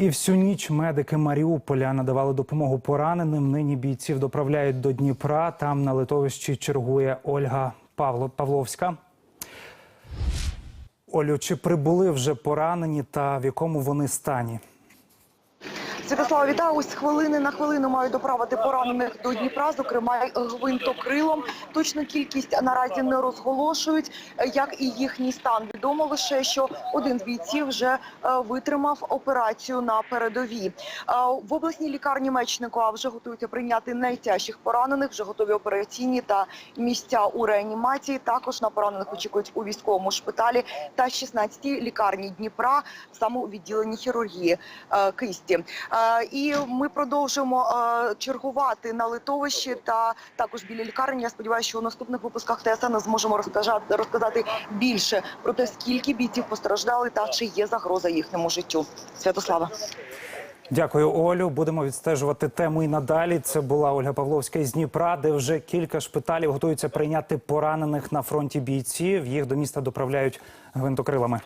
І всю ніч медики Маріуполя надавали допомогу пораненим. Нині бійців доправляють до Дніпра. Там на литовищі чергує Ольга Павло Павловська. Олю, чи прибули вже поранені та в якому вони стані? Святослава, вітаю. З хвилини на хвилину мають доправити поранених до Дніпра, зокрема гвинтокрилом. Точну кількість наразі не розголошують, як і їхній стан. Відомо лише, що один з бійців вже е, витримав операцію на передовій. Е, В обласній лікарні Мечникова вже готуються прийняти найтяжчих поранених, вже готові операційні та місця у реанімації. Також на поранених очікують у військовому шпиталі та 16-й лікарні Дніпра, саме у відділенні хірургії е, кисті. Е, І ми продовжуємо е, чергувати на литовищі та також біля лікарні. Я сподіваюся, що у наступних випусках ТСН зможемо розказати, розказати більше про те, скільки бійців постраждали та чи є загроза їхньому життю. Святослава. Дякую, Олю. Будемо відстежувати тему і надалі. Це була Ольга Павловська із Дніпра, де вже кілька шпиталів готуються прийняти поранених на фронті бійців. Їх до міста доправляють гвинтокрилами.